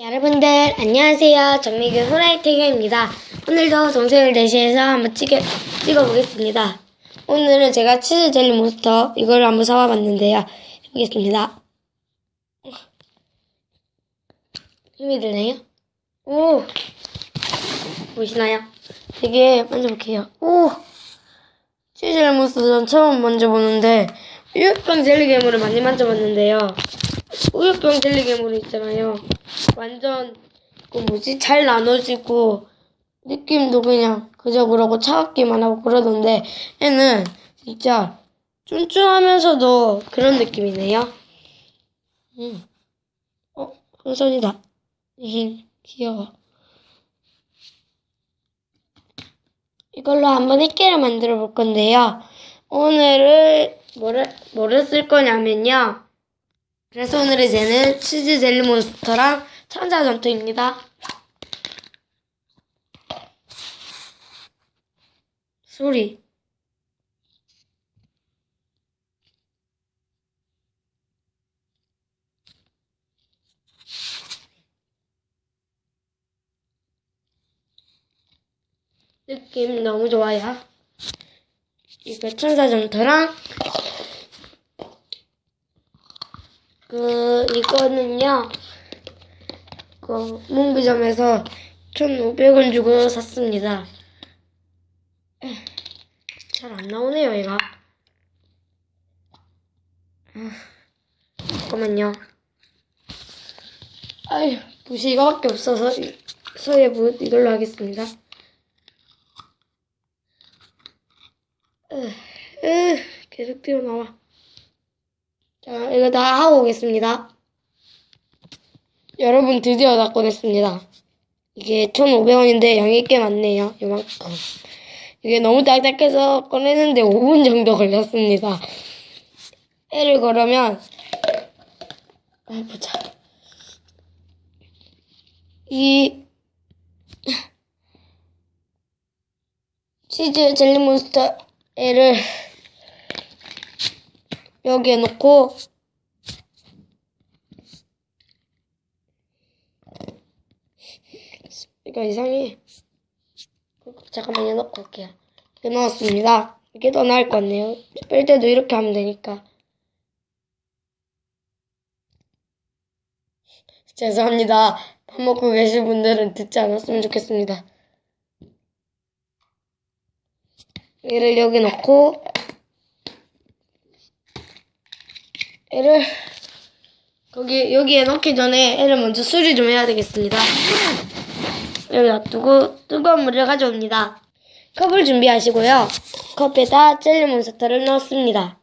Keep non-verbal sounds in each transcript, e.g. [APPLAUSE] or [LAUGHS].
여러분들 안녕하세요. 정미균 후라이태경입니다. 오늘도 동생을 대신해서 한번 찍어, 찍어보겠습니다. 오늘은 제가 치즈 젤리 몬스터 이걸 한번 사와봤는데요. 해보겠습니다. 힘이 드네요. 오 보이시나요? 되게 만져볼게요. 오 치즈 젤리 몬스터 전 처음 만져보는데 우유병 젤리 괴물을 많이 만져봤는데요. 우유병 젤리 괴물 있잖아요. 완전 그 뭐지 잘 나눠지고 느낌도 그냥 그저 그러고 차갑기만 하고 그러던데 얘는 진짜 쫀쫀하면서도 그런 느낌이네요. 음. 어, 풍선이다. 히 귀여워. 이걸로 한번 액계를 만들어 볼 건데요. 오늘을 뭐를 뭐를 쓸 거냐면요. 그래서 오늘의 제는 치즈 젤리 몬스터랑 천사 전투입니다. 소리. 느낌 너무 좋아요. 이거 천사 전투랑 그 이거는요. 그 문구점에서 1,500원 주고 샀습니다. 잘 안 나오네요, 얘가. 아, 잠깐만요. 아휴, 붓이 이거밖에 없어서 이- 서예 붓 이걸로 하겠습니다. 으, 으, 계속 튀어나와. 자, 이거 다 하고 오겠습니다. 여러분 드디어 다 꺼냈습니다. 이게 1,500원인데 양이 꽤 많네요. 이만큼. 이게 너무 딱딱해서 꺼내는데 5분 정도 걸렸습니다. 애를 걸으면 아 보자. 이 [LAUGHS] 치즈 젤리 몬스터 애를 여기에 놓고 이거 이상해. 잠깐만요, 넣고 올게요. 이렇게 넣었습니다. 이게 더 나을 것 같네요. 뺄 때도 이렇게 하면 되니까. 죄송합니다. 밥 먹고 계신 분들은 듣지 않았으면 좋겠습니다. 얘를 여기 넣고, 얘를 거기 여기에 넣기 전에 얘를 먼저 수리 좀 해야 되겠습니다. 여기 놔두고 뜨거운 물을 가져옵니다. 컵을 준비하시고요. 컵에다 젤리 몬스터를 넣었습니다.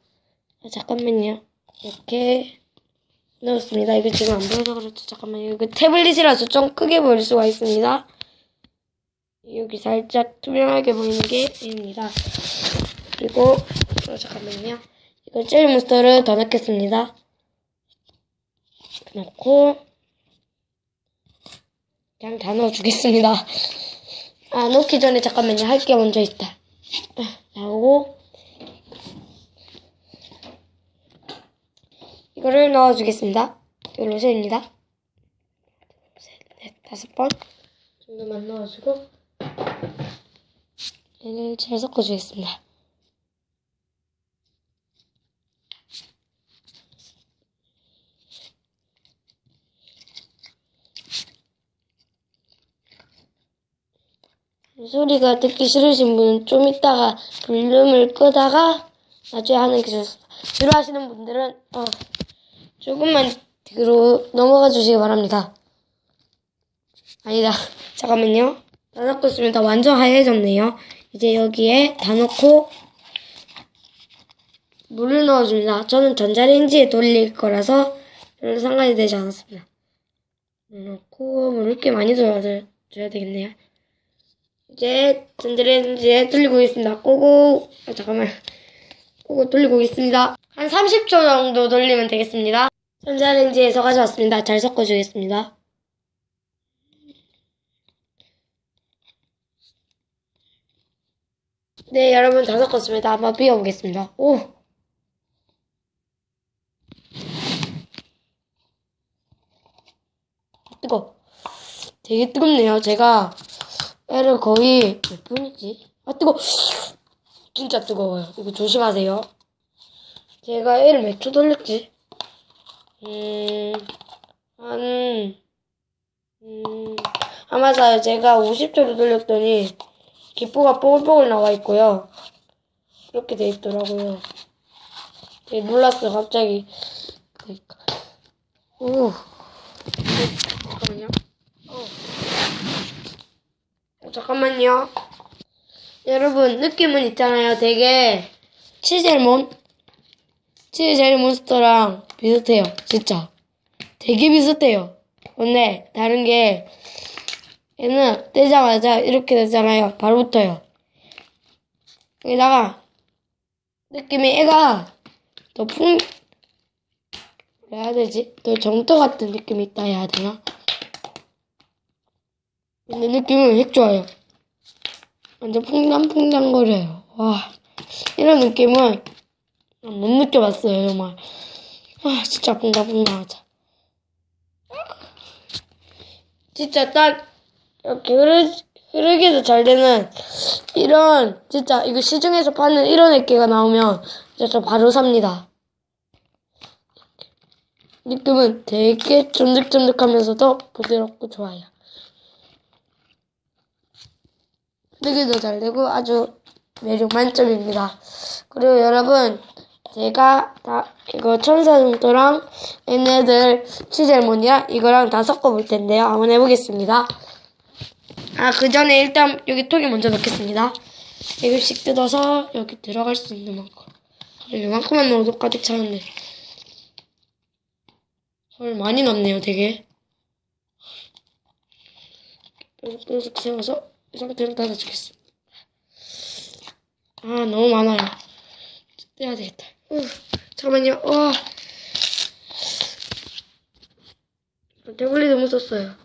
아, 잠깐만요. 이렇게 넣었습니다. 이거 지금 안 보여서 그렇죠. 잠깐만요. 이거 태블릿이라서 좀 크게 보일 수가 있습니다. 여기 살짝 투명하게 보이는 게 입니다. 그리고 어, 잠깐만요. 이거 젤리 몬스터를 더 넣겠습니다. 넣고 그냥 다 넣어주겠습니다. 아, 넣기 전에 잠깐만요. 할 게 먼저 있다. 나오고, 이거를 넣어주겠습니다. 이거 로션입니다. 셋, 넷, 다섯 번 정도만 넣어주고, 얘를 잘 섞어주겠습니다. 소리가 듣기 싫으신 분은 좀 이따가 볼륨을 끄다가 나중에 하는 게 좋습니다. 싫어하시는 분들은 어, 조금만 뒤로 넘어가 주시기 바랍니다. 아니다. [LAUGHS] 잠깐만요. 다 넣고 있습니다. 완전 하얘졌네요. 이제 여기에 다 넣고 물을 넣어줍니다. 저는 전자레인지에 돌릴 거라서 별로 상관이 되지 않았습니다. 물 넣고 물을 꽤 많이 줘야, 돼- 줘야 되겠네요. 이제 전자레인지에 돌리고 있습니다. 꼬고 아, 잠깐만 꼬고 돌리고 있습니다. 한 30초 정도 돌리면 되겠습니다. 전자레인지에서 가져왔습니다. 잘 섞어주겠습니다. 네 여러분 다 섞었습니다. 한번 비워보겠습니다. 오 뜨거. 되게 뜨겁네요. 제가 애를 거의 몇 분이지? 아 뜨거. 진짜 뜨거워요. 이거 조심하세요. 제가 애를 몇 초 돌렸지? 음, 한, 음, 아 맞아요. 제가 50초를 돌렸더니 기포가 뽀글뽀글 나와 있고요. 그렇게 돼 있더라고요. 놀랐어요. 갑자기. 그러니까. 오. 잠깐만요. 어. 어, 잠깐만요. 여러분, 느낌은 있잖아요. 되게, 치젤몬? 치젤 몬스터랑 비슷해요. 진짜. 되게 비슷해요. 근데, 다른 게, 얘는 떼자마자 이렇게 되잖아요. 바로 붙어요. 여기다가, 느낌이 애가, 더 풍, 뭐라 해야 되지? 더 정터 같은 느낌이 있다 해야 되나? 근데 느낌은 핵 좋아요. 완전 퐁당퐁당거려요. 와, 이런 느낌은 못 느껴봤어요, 정말. 아, 진짜 퐁당퐁당하자. 진짜 딱, 이렇게 흐르, 흐르기도 잘 되는, 이런, 진짜, 이거 시중에서 파는 이런 액기가 나오면, 진짜 저 바로 삽니다. 느낌은 되게 쫀득쫀득하면서도 부드럽고 좋아요. 뜨기도 잘 되고 아주 매력 만점입니다. 그리고 여러분 제가 다 이거 천사정도랑 얘네들 치젤몬이랑 이거랑 다 섞어볼 텐데요. 한번 해보겠습니다. 아 그 전에 일단 여기 통에 먼저 넣겠습니다. 이글씩 뜯어서 여기 들어갈 수 있는 만큼 이만큼만 넣어도 가득 차는데 헐 많이 넣네요 되게 뾰족뾰족 세워서 이 상태로 닫아주겠습니다. 아, 너무 많아요. 떼야 되겠다. 우, 잠깐만요. 와. 태블릿 너무 썼어요.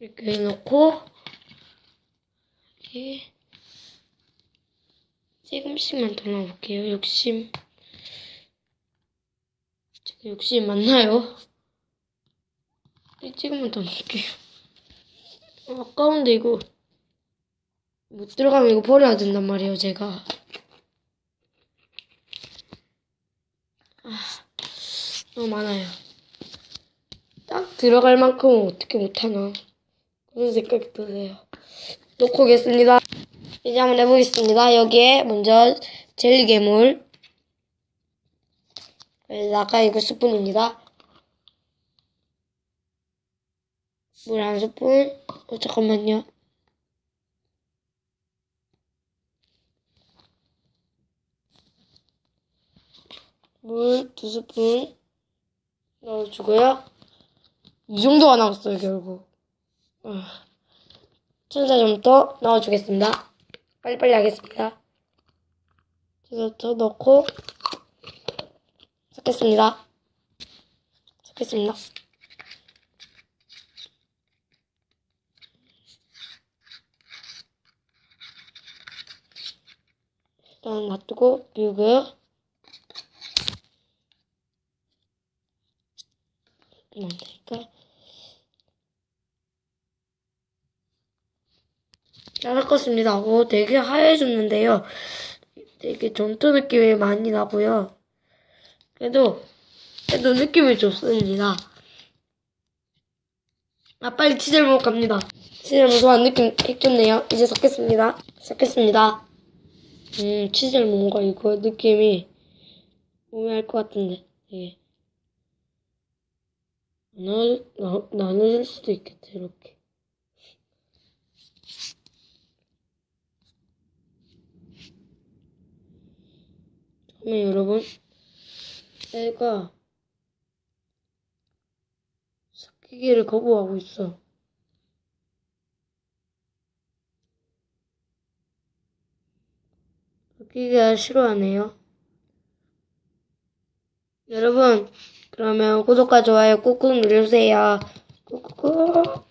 이렇게 넣고, 이렇게, 조금씩만 더 넣어볼게요. 욕심. 제가 욕심 맞나요? 찍으면 더 넣을게요. 아, 아까운데 이거 못 들어가면 이거 버려야 된단 말이에요, 제가. 아, 너무 많아요. 딱 들어갈 만큼은 어떻게 못하나. 그런 생각이 드네요. 놓고 오겠습니다. 이제 한번 해보겠습니다. 여기에 먼저 젤리 괴물. 아까 이거 스푼입니다. 물 한 스푼. 어, 잠깐만요. 물 두 스푼 넣어주고요. 이 정도가 남았어요, 결국. 어. 천사점도 넣어주겠습니다. 빨리빨리 하겠습니다. 천사점 넣고 섞겠습니다. 섞겠습니다. 일단 놔두고 비우고요. 안 되니까. 잘 섞었습니다. 오, 되게 하얘졌는데요. 되게 전투 느낌이 많이 나고요. 그래도, 그래도 느낌이 좋습니다. 아, 빨리 치즈를 갑니다. 치즈를 무서운 느낌 익혔네요. 이제 섞겠습니다. 섞겠습니다. 음, 치즈를 뭔가 이거 느낌이 오묘할 것 같은데, 되게. 나눠, 나, 나눠질 수도 있겠다, 이렇게. 그러면 여러분, 애가 섞이기를 거부하고 있어. 섞이기가 싫어하네요. 여러분, 그러면 구독과 좋아요 꾹꾹 눌러주세요. 꾹꾹꾹.